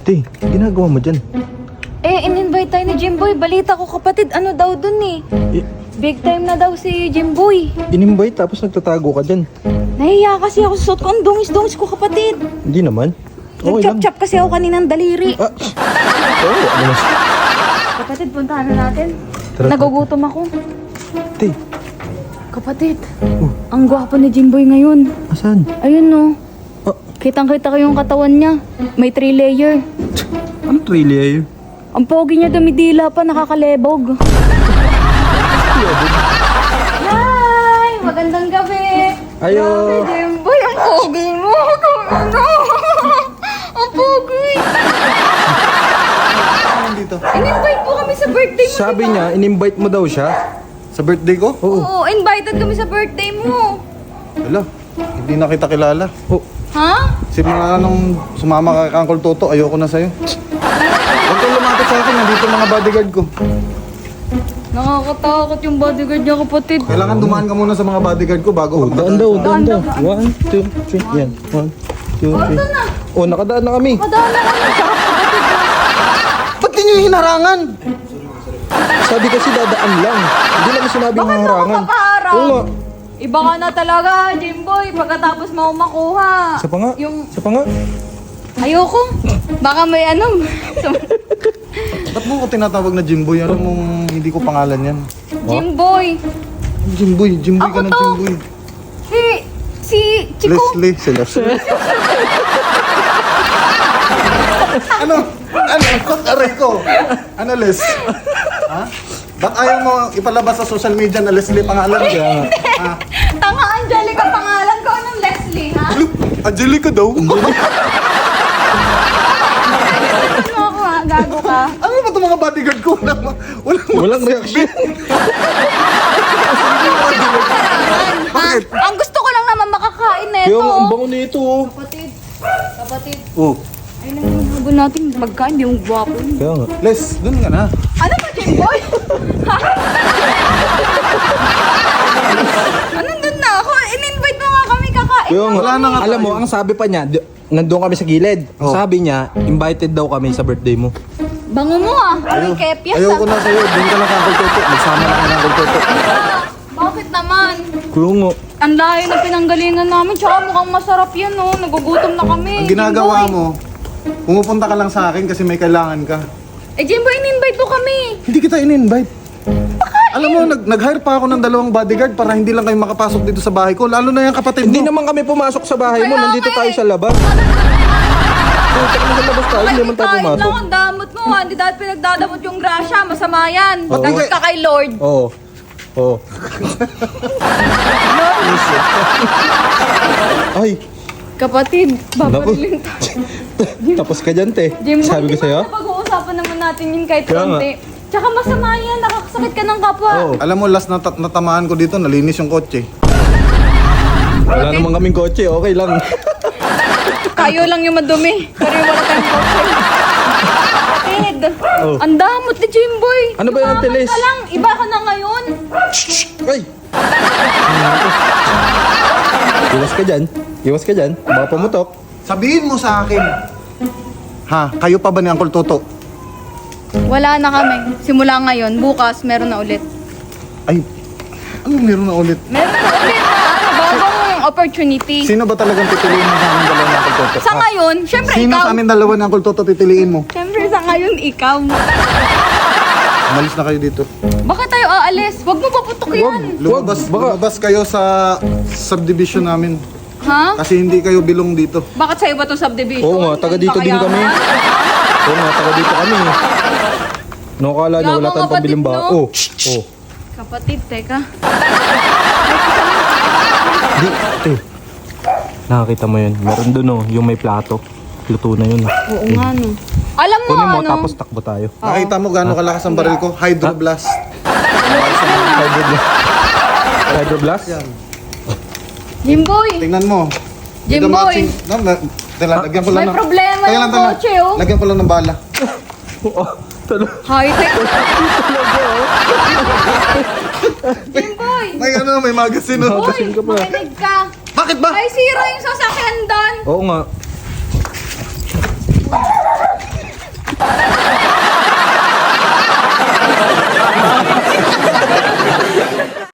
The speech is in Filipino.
Te, ginagawa mo dyan? Eh, in-invite tayo ni Jimboy. Balita ko kapatid, ano daw dun eh. Eh, Big time na daw si Jimboy. in-invite tapos nagtatago ka dyan. Nahiya kasi ako sa suot ko. Ang dungis-dungis ko kapatid. Hindi naman. Okay lang. Nag-chop-chop kasi ako kaninang daliri. Ah, oh, ano mas? Kapatid, puntahan na natin. Tara, Nagugutom ako. Te, Kapatid, Oh. ang gwapo ni Jimboy ngayon. asan? Ayun no. Kitang-kita ko yung katawan niya. May three layer. ano trailer? Ang pogi niya dumidila pa, nakakalebog. Hi! Magandang gabi! Ayo. Grabe, Jimboy, ang pogi mo! Ano? ang pogi! dito? In-invite po kami sa birthday mo. Sabi diba? niya, in-invite mo daw siya. Sa birthday ko? Oo. Oo, invited kami sa birthday mo. Wala. Hindi na kita kilala. Oh, Ha? Si mga nung sumama ka kay Uncle Toto, ayoko na sa'yo. Huwag kang lumapit sa akin, nandito mga bodyguard ko. Nakakatakot yung bodyguard niya, kapatid. Kailangan dumaan ka muna sa mga bodyguard ko bago oh ka daan daw, daan daw. One, two, three. Yan. One, two, three. Ito na. Oh, nakadaan na kami. Madala kami. Sarap kapatid. Ba't di nyo hinarangan? Sabi kasi dadaan lang. Hindi naman sinabing Bakit ako harangan. papaharang? Oo nga. Iba ka na talaga, Jimboy. Pagkatapos mo makuha. Isa pa nga. Yung... Isa pa nga. Ayoko. Baka may ano. Ba't mo ko tinatawag na Jimboy? Alam mong hindi ko pangalan yan. Jimboy. Jimboy, Jimboy Ako ka na to. Jimboy. Si... Si... Chico. Leslie, si Leslie. ano? Ano? Aray ko. Ano, Les? Ha? Ba't ayaw mo ipalabas sa social media na Leslie pangalan? Kaya, ha? Tanga Angelica pangalan ko. Anong Leslie, ha? Look, Angelica daw. Ano ako, ha? Gago ka. ano ba itong mga bodyguard ko? Walang, walang, Walang reaction. Bakit? Ha? Ang gusto ko lang naman makakain na Kaya ito. nga, ang bango nito. oh. Kapatid. Kapatid. Oh, Ay, nangyayabon natin magkain. Di yung gwapo. Kaya nga. Les, dun ka na. Ano ba, Jimboy? Ha? Anong doon na ako? In-invite mo nga nga. Wala na nga Alam mo, tayo. ang sabi pa niya, di- nandun kami sa gilid. Oh. Sabi niya, invited daw kami sa birthday mo. Bango mo ah. Parang kepyas Ayaw ah. ko na sa'yo. Doon ka na kay Uncle Toto. Magsama na kay Uncle Toto. Ah, Bakit naman? Nga. Ang layo na pinanggalingan namin. Tsaka mukhang masarap yan oh. Nagugutom na kami. Ang ginagawa Jimboy. mo, pumupunta ka lang sa akin kasi may kailangan ka. Eh, Jimboy, in-invite mo kami. Hindi kita in-invite. Alam mo, nag- nag-hire pa ako ng dalawang bodyguard para hindi lang kayo makapasok dito sa bahay ko. Lalo na yung kapatid Hindi mo. naman kami pumasok sa bahay mo. Nandito tayo eh. sa labas. Puta ka na sa labas tayo. Hindi naman tayo Kahit pumasok. lang ang damot mo ha. Hindi dahil pinagdadamot yung grasya. Masama yan. Pagkakit ka kay Lord. Oo. Oo. Ay, Kapatid, babarilin tayo. Tapos ka dyan, te. Jimboy, Sabi ko sa'yo. Napag-uusapan naman natin yun kahit Kaya nga. konti. Tsaka masama yan. Nakakasakit ka ng kapwa. Oo. Alam mo, last na natamaan ko dito, nalinis yung kotse. Wala naman kaming kotse. Okay lang. Kayo lang yung madumi. Pero yung wala tayong kotse. Kapatid, Oh. ang damot ni Jimboy. Ano ba yan, Tumaman Teles? ka lang. Iba ka na ngayon. Ay! Iwas ka dyan. Iwas ka dyan. Baka pumutok. Sabihin mo sa akin, ha, kayo pa ba ni Uncle Toto? Wala na kami. Simula ngayon. Bukas, meron na ulit. Ay, ano meron na ulit? Meron na ulit na ano, bagong opportunity. Sino ba talagang titiliin mo sa amin dalawa ni Uncle Toto? Sa Ha? ngayon, syempre Sino ikaw. sa amin dalawa ni Uncle Toto titiliin mo? Syempre sa ngayon, ikaw. Umalis na kayo dito. Bakit tayo aalis? Huwag mo paputok yan. Lumabas, lumabas kayo sa subdivision namin. Ha? Kasi hindi kayo bilong dito. Bakit sa'yo ba itong subdivision? Oo nga, taga dito din kami. Oo nga, taga dito kami. Ano kala niyo, wala tayong pambiling ba? kapatid, no? Oh. Kapatid, teka. Di, te. Nakakita mo yun. Meron dun oh, yung may plato. Luto na yun. Oo nga, no. Alam mo, Kunin mo, ano? tapos takbo tayo. Nakita mo gaano kalakas ang baril ko? Hydroblast. Hydroblast. Hydroblast? Jimboy! Tingnan mo. Jimboy! Matching. No, na, tila, lagyan ko lang May ng... problema Teka yung lang, teka lang. kotse, oh. Lagyan ko lang ng bala. Oo. Talo. High-tech. Jimboy! May ano, may magazine. Oh. Magasin ka pa. makinig ka. Bakit ba? Ay, sira yung sasakyan doon. Oo nga.